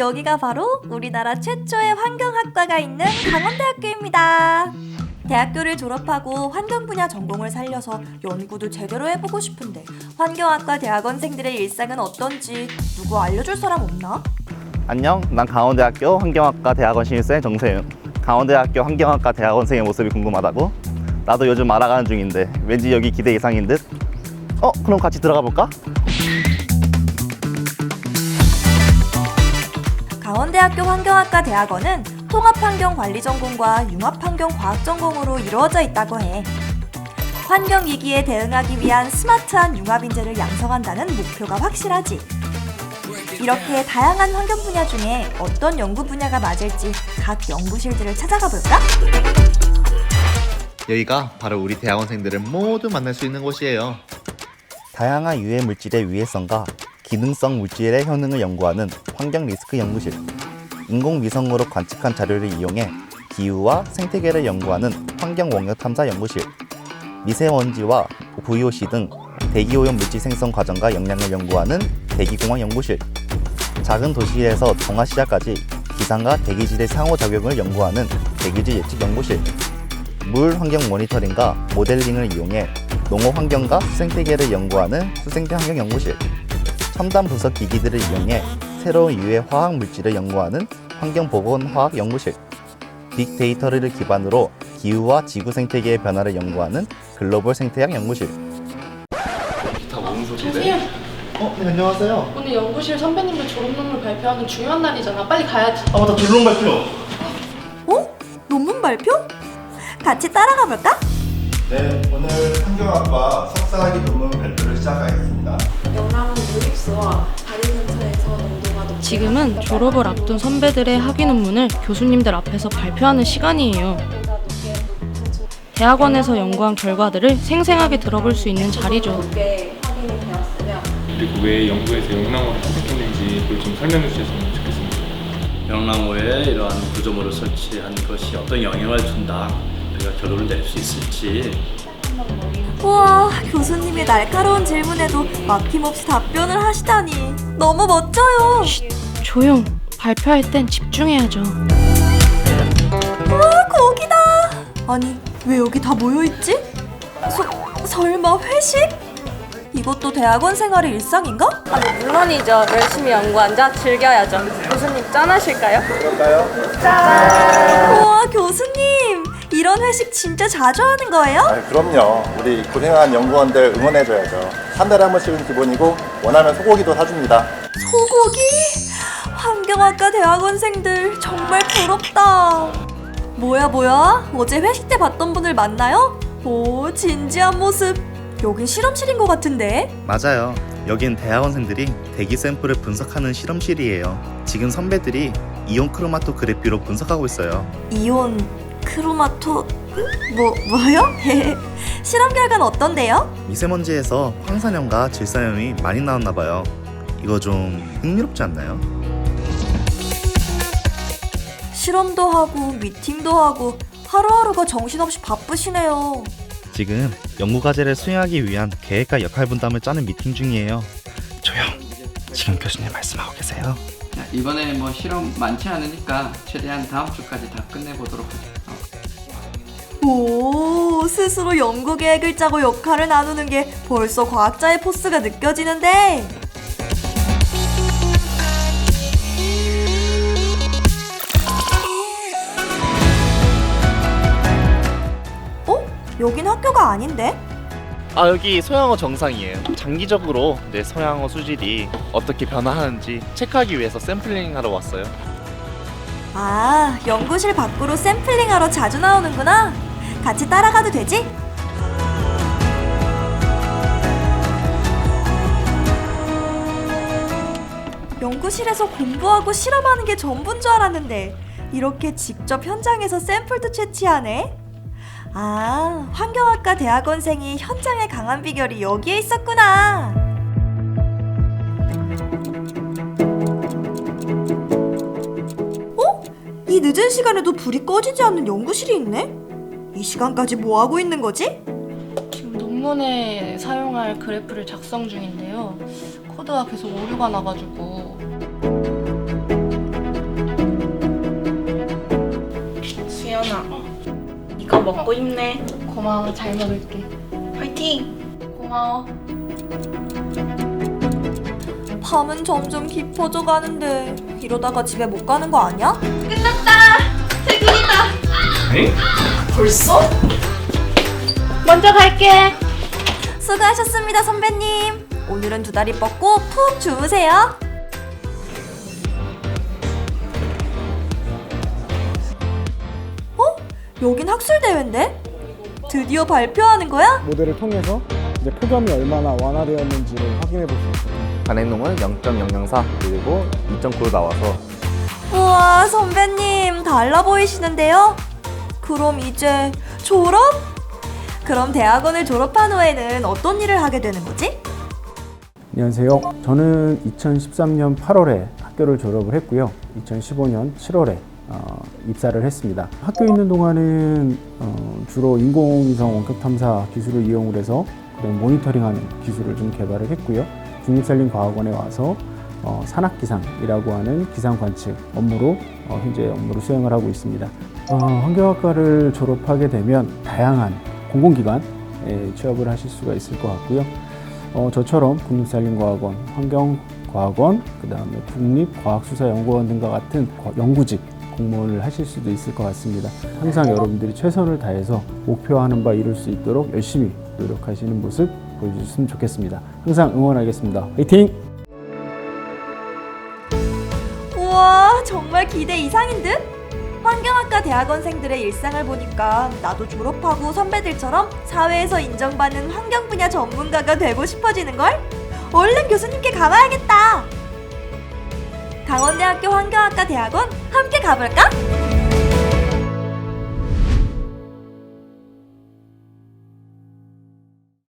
여기가 바로 우리나라 최초의 환경학과가 있는 강원대학교입니다. 대학교를 졸업하고 환경 분야 전공을 살려서 연구도 제대로 해보고 싶은데 환경학과 대학원생들의 일상은 어떤지 누구 알려줄 사람 없나? 안녕, 난 강원대학교 환경학과 대학원 신입생 정세윤. 강원대학교 환경학과 대학원생의 모습이 궁금하다고? 나도 요즘 알아가는 중인데 왠지 여기 기대 이상인 듯? 어, 그럼 같이 들어가 볼까? 강원대학교 환경학과 대학원은 통합환경관리 전공과 융합환경과학 전공으로 이루어져 있다고 해. 환경 위기에 대응하기 위한 스마트한 융합 인재를 양성한다는 목표가 확실하지. 이렇게 다양한 환경 분야 중에 어떤 연구 분야가 맞을지 각 연구실들을 찾아가 볼까? 여기가 바로 우리 대학원생들을 모두 만날 수 있는 곳이에요. 다양한 유해 물질의 유해성과 기능성 물질의 효능을 연구하는 환경 리스크 연구실. 인공위성으로 관측한 자료를 이용해 기후와 생태계를 연구하는 환경 원격 탐사 연구실. 미세먼지와 VOC 등 대기 오염 물질 생성 과정과 영향을 연구하는 대기공학 연구실. 작은 도시에서 동아시아까지 기상과 대기질의 상호작용을 연구하는 대기질 예측 연구실. 물 환경 모니터링과 모델링을 이용해 농업 환경과 수생태계를 연구하는 수생태 환경 연구실. 첨단 분석 기기들을 이용해 새로운 유해 화학 물질을 연구하는 환경 보건 화학 연구실. 빅데이터를 기반으로 기후와 지구 생태계의 변화를 연구하는 글로벌 생태학 연구실. 어, 네, 안녕하세요. 오늘 연구실 선배님들 졸업 논문 발표하는 중요한 날이잖아 빨리 가야지 아, 맞다. 결론 발표. 어? 논문 발표? 같이 따라가 볼까? 네, 오늘 환경학과 석사학위 논문 발표를 시작하겠습니다. 영랑 농도가 지금은 졸업을 앞둔 선배들의 학위 논문을 교수님들 앞에서 발표하는 시간이에요 대학원에서 연구한 결과들을 생생하게 들어볼 수 있는 자리죠 그리고 왜 연구에서 영랑으로 선택했는지 그걸 좀 설명해 주셨으면 좋겠습니다. 영랑호에 이러한 구조물을 설치한 것이 어떤 영향을 준다 우리가 결론을 낼 수 있을지 우와, 교수님의 날카로운 질문에도 막힘없이 답변을 하시다니 너무 멋져요. 조용 발표할 땐 집중해야죠 아, 거기다. 아니, 왜 여기 다 모여 있지? 서, 설마 회식? 이것도 대학원 생활의 일상인가? 아니 물론이죠. 열심히 연구한 자 즐겨야죠. 교수님 짠하실까요? 우와, 교수님. 이런 회식 진짜 자주 하는 거예요? 아, 그럼요. 우리 고생한 연구원들 응원해줘야죠. 한 달에 한 번씩은 기본이고 원하면 소고기도 사줍니다. 소고기? 환경학과 대학원생들 정말 부럽다. 뭐야 뭐야? 어제 회식 때 봤던 분을 만나요? 오 진지한 모습. 여긴 실험실인 것 같은데? 맞아요. 여긴 대학원생들이 대기 샘플을 분석하는 실험실이에요. 지금 선배들이 이온 크로마토그래피로 분석하고 있어요. 이온 크로마토 뭐 뭐요? 실험 결과는 어떤데요? 미세먼지에서 황산염과 질산염이 많이 나왔나 봐요. 이거 좀 흥미롭지 않나요? 실험도 하고 미팅도 하고 하루하루가 정신없이 바쁘시네요. 지금 연구 과제를 수행하기 위한 계획과 역할 분담을 짜는 미팅 중이에요. 조용. 지금 교수님 말씀하고 계세요. 자, 이번에 뭐 실험 많지 않으니까 최대한 다음 주까지 다 끝내보도록 하죠. 오, 스스로 연구 계획을 짜고 역할을 나누는 게 벌써 과학자의 포스가 느껴지는데. 어? 여긴 학교가 아닌데? 아 여기 소양어 정상이에요. 장기적으로 내 소양어 수질이 어떻게 변화하는지 체크하기 위해서 샘플링 하러 왔어요. 아, 연구실 밖으로 샘플링하러 자주 나오는구나. 같이 따라가도 되지? 연구실에서 공부하고 실험하는 게 전부인 줄 알았는데 이렇게 직접 현장에서 샘플도 채취하네. 아, 환경학과 대학원생이 현장에 강한 비결이 여기에 있었구나. 어? 이 늦은 시간에도 불이 꺼지지 않는 연구실이 있네? 이 시간까지 뭐 하고 있는 거지? 지금 논문에 사용할 그래프를 작성 중인데요 코드가 계속 오류가 나가지고 먹고 힘내. 고마워, 잘 먹을게. 화이팅! 고마워. 밤은 점점 깊어져 가는데 이러다가 집에 못 가는 거 아니야? 에? 먼저 갈게. 수고하셨습니다, 선배님. 오늘은 두 다리 뻗고 푹 주무세요. 여긴 학술대회인데? 드디어 발표하는 거야? 모델을 통해서 이제 표점이 얼마나 완화되었는지를 확인해 볼 수 있어요. 간행농은 0.004 그리고 2.9로 나와서 우와, 선배님, 달라 보이시는데요? 그럼 이제 졸업? 그럼 대학원을 졸업한 후에는 어떤 일을 하게 되는 거지? 안녕하세요. 저는 2013년 8월에 학교를 졸업을 했고요. 2015년 7월에 어, 입사를 했습니다. 학교에 있는 동안은 어, 주로 인공위성 원격 탐사 기술을 이용을 해서 그런 모니터링하는 기술을 좀 개발을 했고요. 국립산림과학원에 와서 어, 산학기상이라고 하는 기상 관측 업무로 어, 현재 업무를 수행을 하고 있습니다. 어, 환경학과를 졸업하게 되면 다양한 공공기관에 취업을 하실 수가 있을 것 같고요. 어, 저처럼 국립산림과학원, 환경과학원, 그 다음에 국립과학수사연구원 등과 같은 과- 연구직 공무원을 하실 수도 있을 것 같습니다. 항상 여러분들이 최선을 다해서 목표하는 바 이룰 수 있도록 열심히 노력하시는 모습 보여주셨으면 좋겠습니다. 항상 응원하겠습니다. 화이팅! 우와, 정말 기대 이상인 듯? 환경학과 대학원생들의 일상을 보니까 나도 졸업하고 선배들처럼 사회에서 인정받는 환경 분야 전문가가 되고 싶어지는걸? 얼른 교수님께 가봐야겠다! 강원대학교 환경학과 대학원 함께 가볼까?